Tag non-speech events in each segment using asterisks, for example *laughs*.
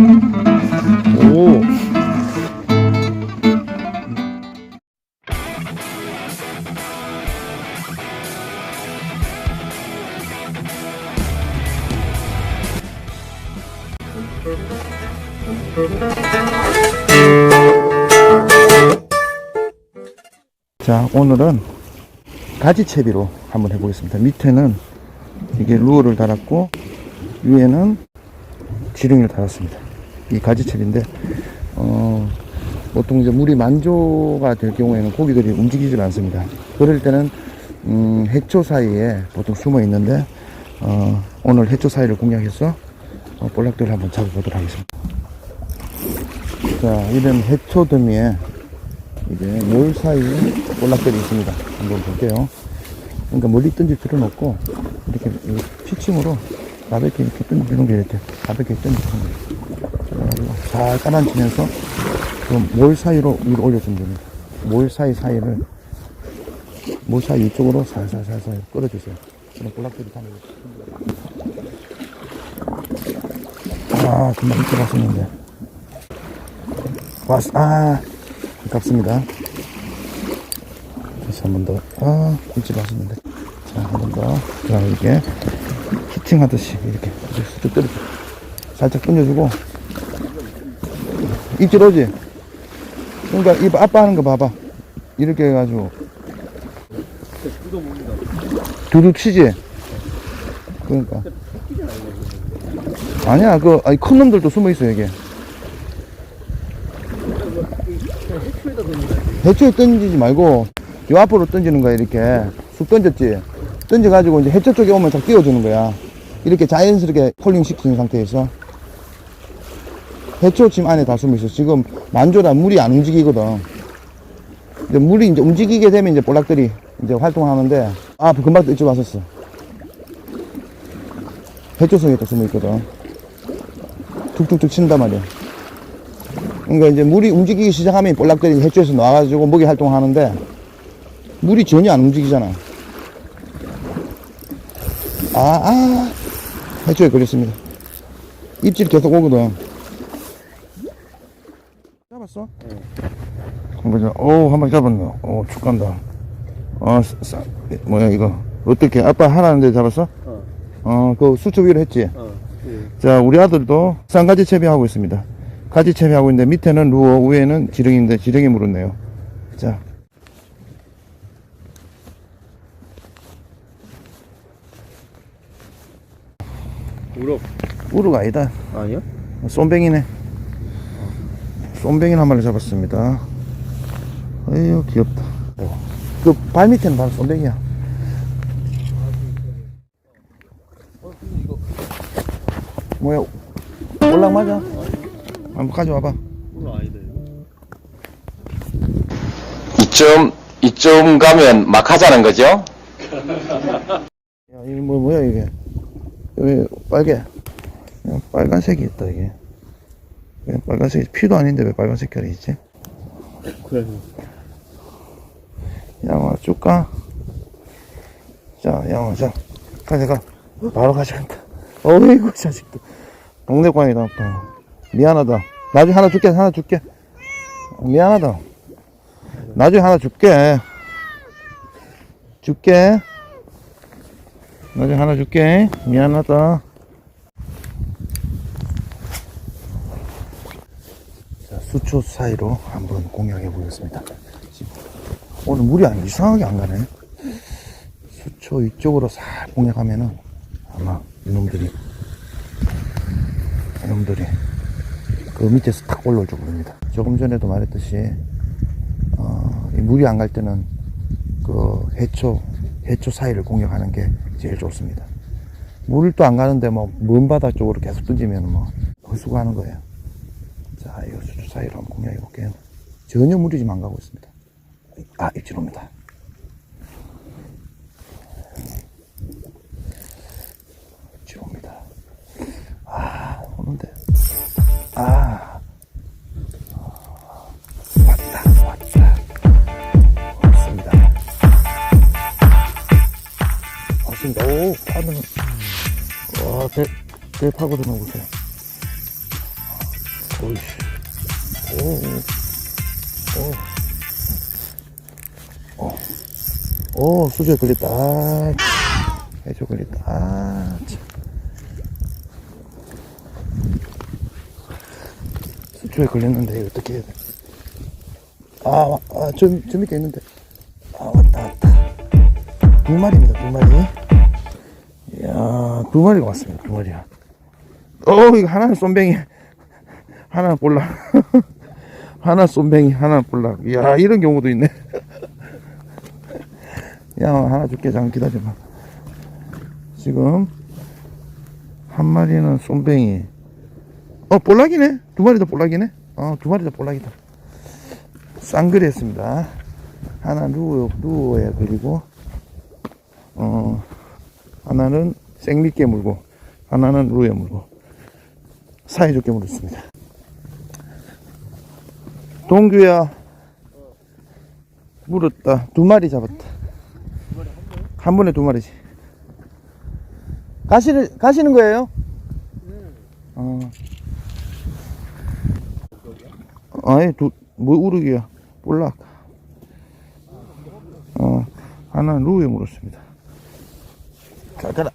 오. 자, 오늘은 가지채비로 한번 해보겠습니다. 밑에는 이게 루어를 달았고, 위에는 지렁이를 달았습니다. 이 가지채비인데, 어, 보통 이제 물이 만조가 될 경우에는 고기들이 움직이질 않습니다. 그럴 때는, 음, 해초 사이에 보통 숨어 있는데, 어, 오늘 해초 사이를 공략해서, 어, 볼락들을 한번 잡아보도록 하겠습니다. 자, 이런 해초 더미에 이제 몰 사이에 볼락들이 있습니다. 한번 볼게요. 그러니까 멀리 던질 필요는 없고, 이렇게 피칭으로 가볍게 이렇게 던지는 게 이렇게 가볍게 던지는 거예요. 잘 깔아치면서 그몰 사이로 위로 올려주면 됩니다. 몰 사이 사이를, 몰 사이 이쪽으로 살살살살 끌어주세요. 그럼 볼락들이 다 아, 금방 이렇게 봤었는데. 왔, 아, 아깝습니다. 다시 한 번 더. 아, 꿀집 왔었는데. 자, 한 번 더. 자, 이렇게 히팅 하듯이 이렇게 쭉 때려. 살짝 던져주고. 입질 오지? 그러니까 이 아빠 하는 거 봐봐. 이렇게 해가지고. 두둑 치지? 그러니까. 아니야, 그, 아니, 큰 놈들도 숨어 있어, 여기. 해초에 던지지 말고 요 앞으로 던지는 거야 이렇게 쑥 던졌지 던져가지고 이제 해초 쪽에 오면 딱 띄워주는 거야 이렇게 자연스럽게 폴링 시키는 상태에서 지금 안에 다 숨어 있어 지금 만조라 물이 안 움직이거든 이제 물이 이제 움직이게 되면 이제 볼락들이 이제 활동하는데 아 금방 또 이쪽 왔었어 속에 또 숨어 있거든 툭툭툭 친단 말이야 그러니까 이제 물이 움직이기 시작하면 볼락들이 해초에서 나와가지고 먹이 활동하는데 물이 전혀 안 움직이잖아. 아, 아, 해초에 걸렸습니다. 입질 계속 오거든. 잡았어? 응. 보자. 오, 한 마리 잡았네. 오, 축 간다. 어, 싸, 뭐야, 이거. 어떻게? 아빠 하나인데 잡았어? 어. 어, 그 수초 위로 했지? 어. 예. 자, 우리 아들도 쌍가지 채비하고 있습니다. 가지 채비하고 있는데 밑에는 루어, 위에는 지렁이인데 지렁이 물었네요. 자. 우럭 우루가 아니다. 아니야? 쏨뱅이네. 쏨뱅이 한 마리 잡았습니다. 아유, 귀엽다. 그 발 밑에는 바로 쏨뱅이야. 뭐야, 올락 맞아? 한번 가져와봐. 우럭 아니다 이쯤 이쯤 가면 막 하자는 거죠? 야, 이게 뭐, 뭐야, 이게. 왜 빨개? 야, 빨간색이 있다, 이게. 왜 빨간색이, 피도 아닌데 왜 빨간 색깔이 있지? 그래 양아, 쭉 가. 자, 양아, 자. 가져가. 바로 가져간다. 어이구, 자식도. 동네 고양이 나왔다. 미안하다. 나중에 하나 줄게, 하나 줄게. 미안하다. 나중에 하나 줄게. 줄게. 나중에 하나 줄게. 미안하다. 수초 사이로 한번 공략해 보겠습니다. 오늘 물이 안, 이상하게 안 가네. 수초 이쪽으로 살 공략하면은 아마 이놈들이, 이놈들이 그 밑에서 탁 올라올 줄 모릅니다. 조금 전에도 말했듯이, 어, 이 물이 안 갈 때는 그 해초, 해초 사이를 공략하는 게 제일 좋습니다. 물도 안 가는데 뭐, 먼 바다 쪽으로 계속 던지면 뭐, 헛수고하는 거예요. 자, 이 수초 사이로 한번 공략해 볼게요. 전혀 지금 안 가고 있습니다. 아, 입질 옵니다. 입질 옵니다. 아, 오는데. 아. 오, 파는, 와, 파고 들어오고 보세요. 오이씨. 오, 오, 오. 오, 수저에 걸렸다. 아, 해저 걸렸다. 아, 참. 수조에 걸렸는데, 이거 어떻게 해야 돼? 아, 와- 아, 저, 저 밑에 있는데. 아, 왔다, 왔다. 두 마리입니다, 두 마리. 이야, 두 마리가 왔습니다, 두 마리야. 어, 이거 하나는 쏨뱅이, 하나는 볼락. *laughs* 하나 쏨뱅이, 하나는 볼락. 이야, 이런 경우도 있네. *laughs* 야, 하나 줄게. 잠깐 기다려봐. 지금, 한 마리는 쏨뱅이. 어, 볼락이네? 두 마리 다 볼락이네? 어, 두 마리 다 볼락이다. 쌍그리 했습니다. 하나 누워, 누워야 그리고, 어, 하나는 생미게 물고, 하나는 루에 물고, 사이좋게 물었습니다. 동규야, 물었다. 두 마리 잡았다. 한 번에 두 마리지. 가시는, 가시는 거예요? 어. 아니, 두, 뭐, 우르기야. 볼락. 어, 하나는 루에 물었습니다. 자, 가라.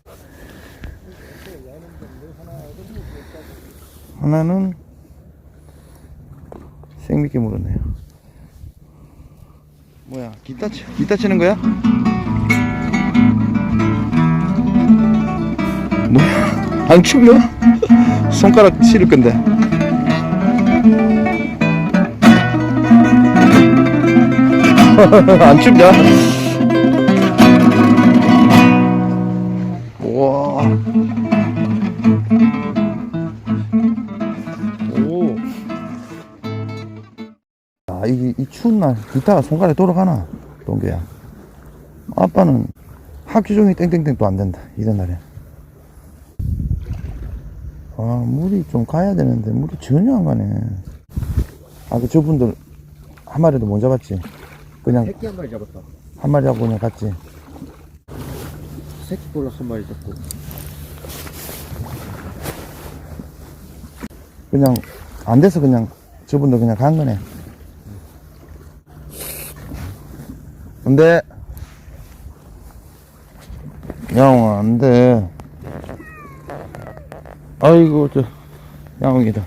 하나는 생미게 물었네요. 뭐야, 기타, 치, 기타 치는 거야? 뭐야, *laughs* 안 춥냐? 손가락 치를 건데. 안 춥냐? 와. 아, 이, 이 추운 날 기타가 손가락에 돌아가나? 동규야. 아빠는 학교 종이 땡땡땡도 안 된다. 이런 날에. 아, 물이 좀 가야 되는데, 물이 전혀 안 가네. 아, 그 저분들 한 마리도 못 잡았지? 그냥 새끼 한 마리 잡았다. 한 마리 하고 그냥 갔지? 새끼 볼락 한 마리 잡고. 그냥 안 돼서 그냥 저분도 그냥 간 거네. 근데 야옹아 안 돼. 아이고 저 야옹이다.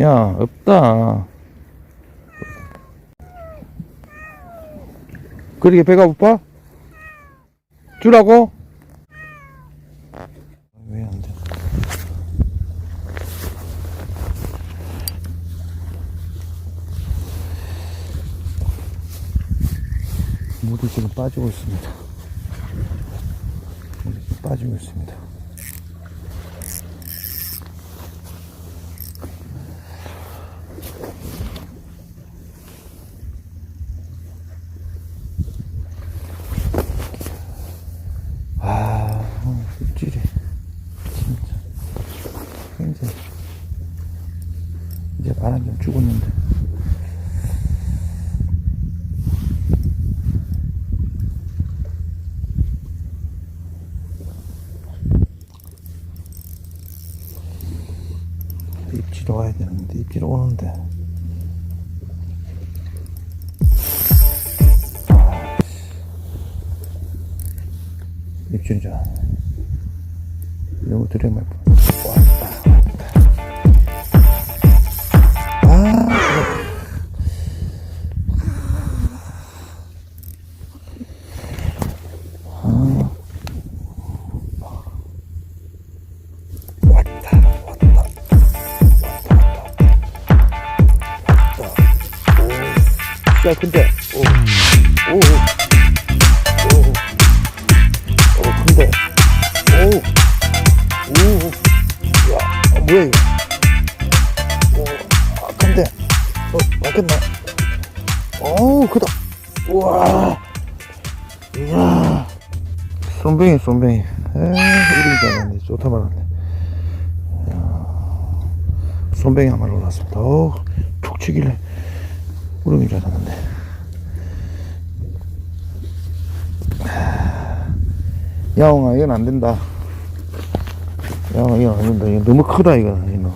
야 없다. 그렇게 배가 고파? 주라고? 왜 안 돼? 물이 지금 빠지고 있습니다. 빠지고 있습니다. 아, 입질이 진짜 굉장히 이제 바람 좀 죽었는데. 입질 입질 오는데. 잘 너무 드레마 왔 야, 근데, 아, 이거. 오, 아, 어, 크다. 우와, 이야, 쏨뱅이, 쏨뱅이. 에, 이름이 잘났네. 좋다 말았네. 쏨뱅이 한 마리 올랐습니다. 어, 툭 치길래. 우렁인 줄 알았는데. 야옹아, 이건 안 된다. 야, 이거 아닌다. 이거 너무 크다, 이거. 이거.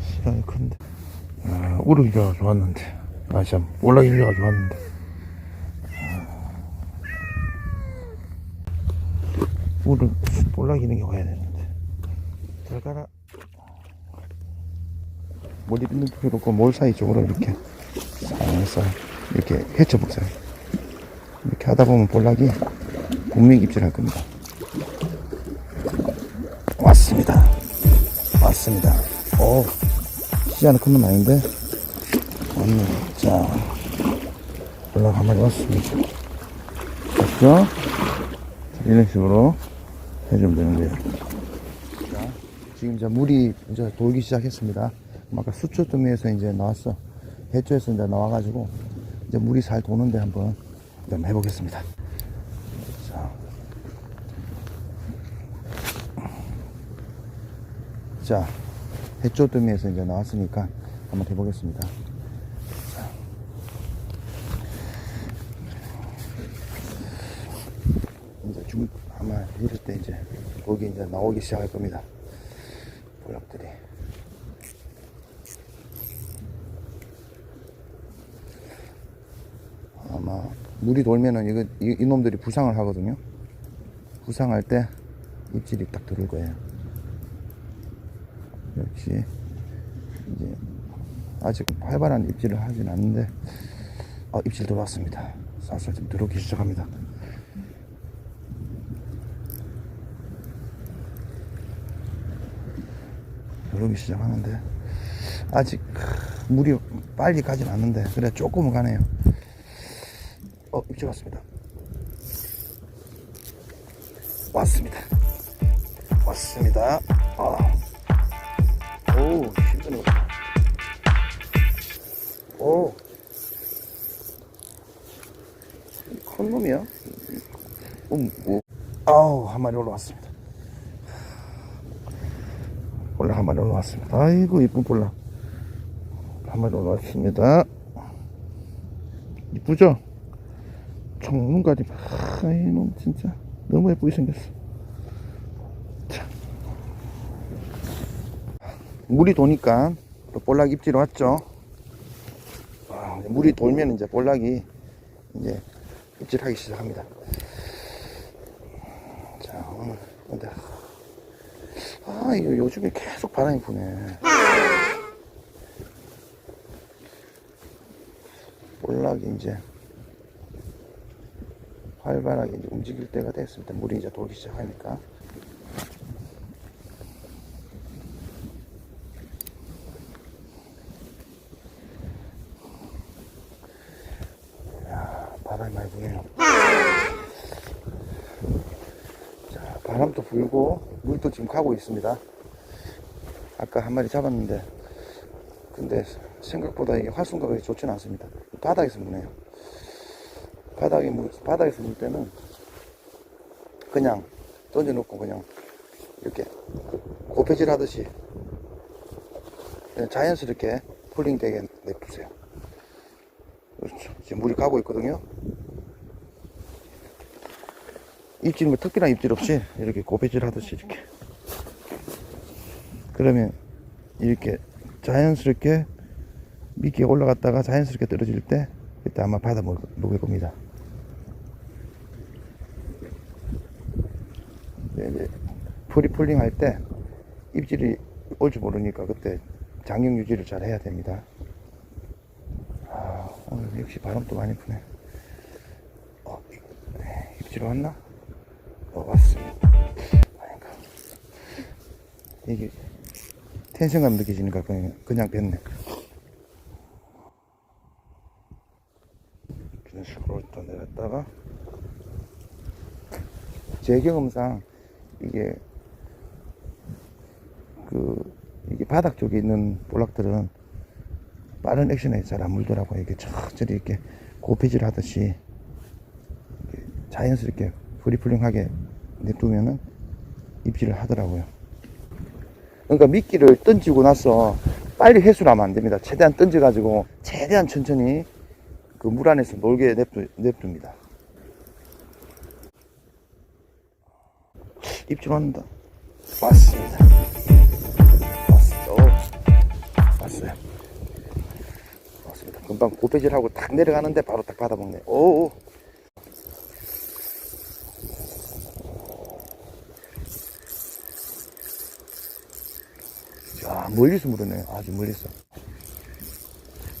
시간이 큰데. 아, 우르기가 좋았는데. 아, 참. 올라기가 좋았는데. 우르, 올라기는 게 와야 되는데. 잘 가라. 머리 빗는 필요 없고, 몰 사이 쪽으로 이렇게. 싹싹. 이렇게 헤쳐보세요. 이렇게 하다 보면 볼락이 분명히 입질할 겁니다. 왔습니다. 왔습니다. 오, 시야는 큰 놈 아닌데? 왔네. 자, 볼락 한 마리 왔습니다. 됐죠? 자, 이런 식으로 해주면 되는데요. 자, 지금 이제 물이 이제 돌기 시작했습니다. 아까 수초더미에서 이제 나왔어. 해초에서 이제 나와가지고 이제 물이 잘 도는데 한번 한번 해보겠습니다. 자. 자, 해초더미에서 이제 나왔으니까 한번 해보겠습니다. 자. 이제 중, 아마 이럴 때 이제 거기 이제 나오기 시작할 겁니다. 볼락들이. 아마 물이 돌면은 이거 이, 이놈들이 부상을 하거든요. 부상할 때 입질이 딱 들을 거예요. 역시 이제 아직 활발한 입질을 하진 않는데 아, 입질 들어왔습니다. 살살 좀 들어오기 시작합니다. 들어오기 시작하는데 아직 물이 빨리 가진 않는데 그래 조금은 가네요. 어, 입질 왔습니다. 왔습니다. 왔습니다. 아. 오, 힘드네. 오. 큰 놈이야? 음, 오. 아우, 한 마리 올라왔습니다. 볼락 한 마리 올라왔습니다. 아이고, 이쁜 볼락. 한 마리 올라왔습니다. 이쁘죠? 청문까지 아, 이놈 진짜 너무 예쁘게 생겼어. 자. 물이 도니까 또 볼락 입질 왔죠. 아, 물이 돌면 이제 볼락이 이제 입질하기 시작합니다. 자, 오늘 근데 아 이거 요즘에 계속 바람이 부네. 볼락이 이제 활발하게 움직일 때가 됐습니다. 물이 이제 돌기 시작하니까. 야, 바람이 많이 부네요. 자, 바람도 불고, 물도 지금 가고 있습니다. 아까 한 마리 잡았는데, 근데 생각보다 이게 활성도가 좋지는 않습니다. 바닥에서 무네요. 바닥에 물, 바닥에서 물 때는 그냥 던져놓고 그냥 이렇게 고패질 하듯이 자연스럽게 폴링 되게 냅두세요. 그렇죠. 지금 물이 가고 있거든요. 입질, 뭐 특별한 입질 없이 이렇게 고패질 하듯이 이렇게. 그러면 이렇게 자연스럽게 미끼 올라갔다가 자연스럽게 떨어질 때 그때 아마 받아 먹, 먹을 겁니다. 이제 프리폴링 할 때 입질이 올지 모르니까 그때 장경 유지를 잘 해야 됩니다. 아, 오늘 역시 바람도 많이 부네. 어, 입질 왔나? 어, 왔습니다. 아닌가. 이게 텐션감 느껴지니까 그냥, 그냥 뺐네. 이런 식으로 일단 내렸다가 제 경험상 이게 그 이게 바닥 쪽에 있는 볼락들은 빠른 액션에 잘 안 물더라고요. 이게 천천히 이렇게 고피질 하듯이 자연스럽게 프리플링하게 냅두면은 입질을 하더라고요. 그러니까 미끼를 던지고 나서 빨리 회수를 하면 안 됩니다. 최대한 던져가지고 최대한 천천히 그 물 안에서 놀게 냅둡니다. 왔는다. 왔습니다. 왔어. 왔어요. 왔습니다. 금방 고배질하고 탁 내려가는데 바로 딱 받아먹네. 오. 야, 멀리서 물으네. 아주 멀리서.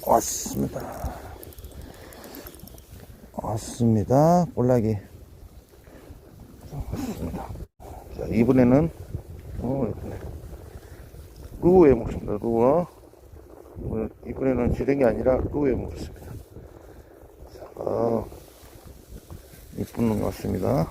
왔습니다. 왔습니다. 볼락이. 왔습니다. 자, 이번에는, 어, 이번에. 루어에 먹습니다. 루어. 이번에는 지렁이 아니라 루어에 먹었습니다. 자, 어, 이쁜 놈 같습니다.